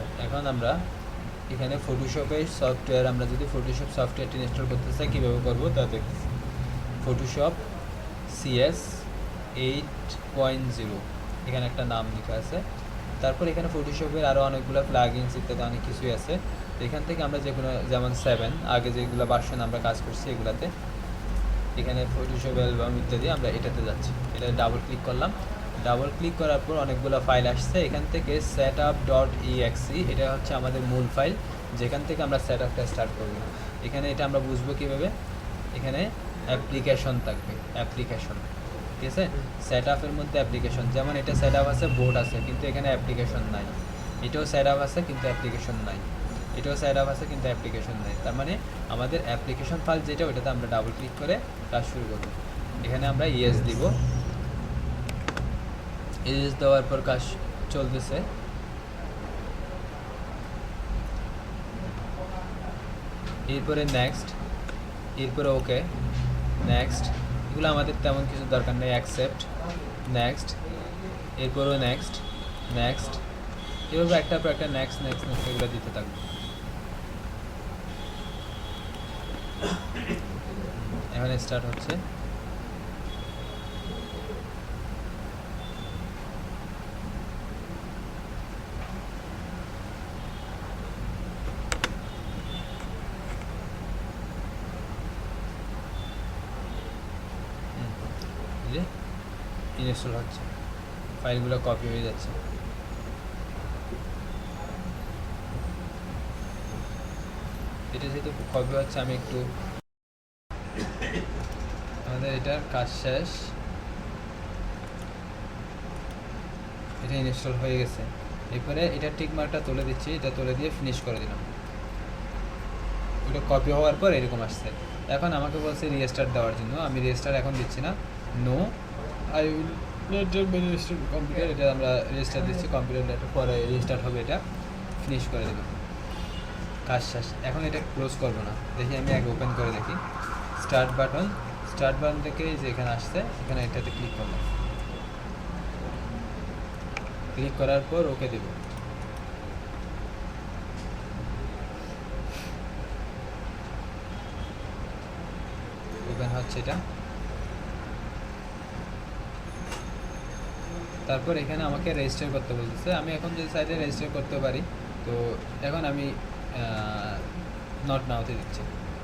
আচ্ছা এখন আমরা এখানে ফটোশপের সফটওয়্যার আমরা যদি ফটোশপ সফটওয়্যারটি ইনস্টল করতে চাই, কীভাবে করব তা দেখতেছি। Photoshop CS eight point zero এখানে একটা নাম লেখা আছে। তারপর এখানে ফটোশপের আরও অনেকগুলো প্লাগিনস ইত্যাদি অনেক কিছুই আছে। তো এখান থেকে আমরা যে কোনো যেমন সেভেন আগে যেগুলো ভার্সন আমরা কাজ করছি এগুলাতে, এখানে ফটোশপ অ্যালবাম ইত্যাদি আমরা এটাতে যাচ্ছি। এটা ডাবল ক্লিক করলাম। ডাবল ক্লিক করার পর অনেকগুলো ফাইল আসছে। এখান থেকে সেট আপ ডট ইএক্সি এটা হচ্ছে আমাদের মূল ফাইল যেখান থেকে আমরা সেট আপটা স্টার্ট করব। এখানে এটা আমরা বুঝব কীভাবে? এখানে অ্যাপ্লিকেশন থাকবে অ্যাপ্লিকেশন ঠিক আছে? সেট আপের মধ্যে অ্যাপ্লিকেশন যেমন এটা সেট আপ আছে বোর্ড আছে, কিন্তু এখানে অ্যাপ্লিকেশন নাই। এটাও সেট আপ আছে, কিন্তু অ্যাপ্লিকেশন নাই। এটাও সেট আপ আছে, কিন্তু অ্যাপ্লিকেশন নাই। তার মানে আমাদের অ্যাপ্লিকেশন ফাইল যেটা, ওটাতে আমরা ডাবল ক্লিক করে কাজ শুরু করব। এখানে আমরা ইএস দিব। ইএস দেওয়ার পর কাজ চলতেছে। এরপরে নেক্সট এরপরে ওকে নেক্সট এগুলো আমাদের তেমন কিছু দরকার নেই অ্যাকসেপ্ট নেক্সট এরপরেও নেক্সট নেক্সট এভাবে একটার পর একটা নেক্সট নেক্সট নেক্সট এগুলো দিতে থাকব। এখন স্টার্ট হচ্ছে। যে ইনস্টল হচ্ছে। ফাইলগুলো কপি হয়ে যাচ্ছে। এটা যেহেতু কপি হচ্ছে, আমি একটু আমাদের এটার কাজ শেষ। এটা ইনস্টল হয়ে গেছে। এরপরে এটা টিক মার্কটা তুলে দিচ্ছি, এটা তুলে দিয়ে ফিনিশ করে দিলাম। ওটা কপি হওয়ার পর এরকম আসছে। এখন আমাকে বলছে রিস্টার্ট দেওয়ার জন্য। আমি রেজিস্টার এখন দিচ্ছি না। No I will register computer এটা আমরা রেজিস্টার দিচ্ছি কম্পিউটার পরে রেজিস্টার্ট হবে এটা। ফিনিশ করে দেবো। কাজ শেষ। এখন এটা ক্লোজ করব না। দেখি আমি আগে ওপেন করে দেখি। স্টার্ট বাটন স্টার্ট বাটন থেকে যে এখানে আসছে, এখানে এটাতে ক্লিক করলাম। ক্লিক করার পর ওকে দেব। ওপেন হচ্ছে এটা। তারপর এখানে আমাকে রেজিস্টার করতে বলতেছে। আমি এখন যদি সাইডে রেজিস্টার করতে পারি, তো এখন আমি নট নাওতে দিচ্ছি।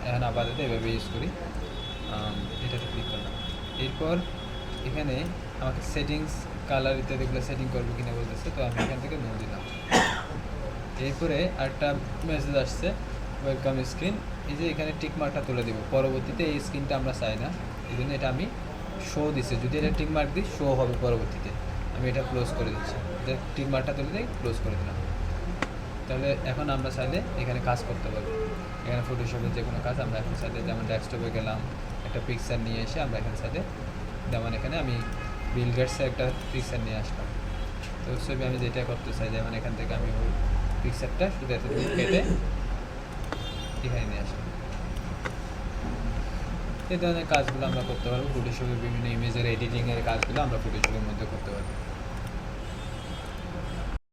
এখন আপাতত এভাবে ইউজ করি। এটাতে ক্লিক করলাম। এরপর এখানে আমাকে সেটিংস কালার ইত্যাদিগুলো সেটিং করব কিনা বলতেছে, তো আমি এখান থেকে নো দিলাম। এরপরে আরেকটা মেসেজ আসছে ওয়েলকাম স্ক্রিন এই যে এখানে টিক মার্কটা তুলে দিব। পরবর্তীতে এই স্ক্রিনটা আমরা চাই না। এই জন্য এটা আমি শো দিছে। যদি এটা টিক মার্ক দিই শো হবে পরবর্তীতে। আমি এটা ক্লোজ করে দিচ্ছি। টিক মার্কটা তুলে দিই ক্লোজ করে দিলাম। তাহলে এখন আমরা চাইলে এখানে কাজ করতে পারব এখানে ফটোশপের যে কোনো কাজ আমরা এখন সাইডে যেমন ডেস্কটপে গেলাম, একটা পিকচার নিয়ে এসে আমরা এখানে সাইডে যেমন এখানে আমি বিল গেটসের একটা পিকচার নিয়ে আসলাম। তো ছবি আমি যেটা করতে চাই, যেমন এখান থেকে আমি ওই পিকচারটা শুধু কেটে এখানে নিয়ে আসলাম। এই ধরনের কাজগুলো আমরা করতে পারব ফটোশপে বিভিন্ন ইমেজের এডিটিংয়ের কাজগুলো আমরা ফটোশপের মধ্যে করতে পারব।